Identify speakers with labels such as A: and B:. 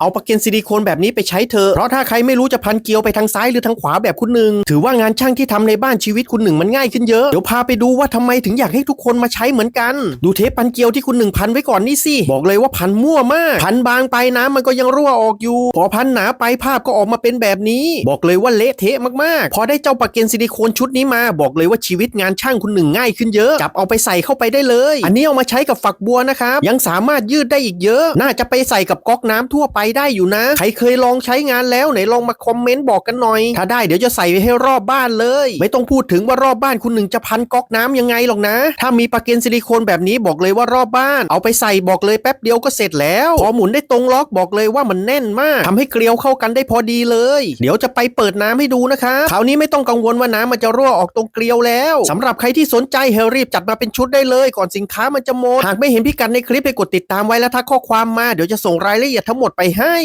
A: เอาปากเกนซิลิโคนแบบนี้ไปใช้เถอะ เพราะถ้าใครไม่รู้จะพันเกลียวไปทางซ้ายหรือทางขวาแบบคุณหนึ่ง ถือว่างานช่างที่ทำในบ้านชีวิตคุณหนึ่งมันง่ายขึ้นเยอะ เดี๋ยวพาไปดูว่าทำไมถึงอยากให้ทุกคนมาใช้เหมือนกัน ดูเทปพันเกลียวที่คุณหนึ่งพันไว้ก่อนนี่สิ บอกเลยว่าพันมั่วมาก พันบางไปน้ำมันก็ยังรั่วออกอยู่ พอพันหนาไปภาพก็ออกมาเป็นแบบนี้ บอกเลยว่าเละเทะมากๆ พอได้เจ้าปากเกนซิลิโคนชุดนี้มา บอกเลยว่าชีวิตงานช่างคุณหนึ่งง่ายขึ้นเยอะ จับเอาไปใส่เข้าไปได้เลย อันนี้เอามาใช้กับฝักบัวนะครับ ยังสามารถยืดได้อีกเยอะ น่าจะไปใส่กับก๊อกน้ำทั่วไปได้อยู่นะ ใครเคยลองใช้งานแล้วไหนลองมาคอมเมนต์บอกกันหน่อย ถ้าได้เดี๋ยวจะใส่ไว้ให้รอบบ้านเลย ไม่ต้องพูดถึงว่ารอบบ้านคุณหนึ่งจะพันก๊อกน้ำยังไงหรอกนะ ถ้ามีปากเกนซิลิโคนแบบนี้บอกเลยว่ารอบบ้าน เอาไปใส่บอกเลยแป๊บเดียวก็เสร็จแล้วพอหมุนได้ตรงล็อกบอกเลยว่ามันแน่นมากทำให้เกลียวเข้ากันได้พอดีเลย เดี๋ยวจะไปเปิดน้ำให้ดูนะคะคราวนี้ไม่ต้องกังวลว่าน้ำมันจะรั่วออกตรงเกลียวแล้วสำหรับใครที่สนใจเฮรีบจัดมาเป็นชุดได้เลย ก่อนสินค้ามันจะหมดหากไม่เห็นพิกัดในคลิปไปกดติดตามไว้แล้วทักข้อความมาเดี๋ยวจะส่งรายละเอียดทั้งหมดไปให้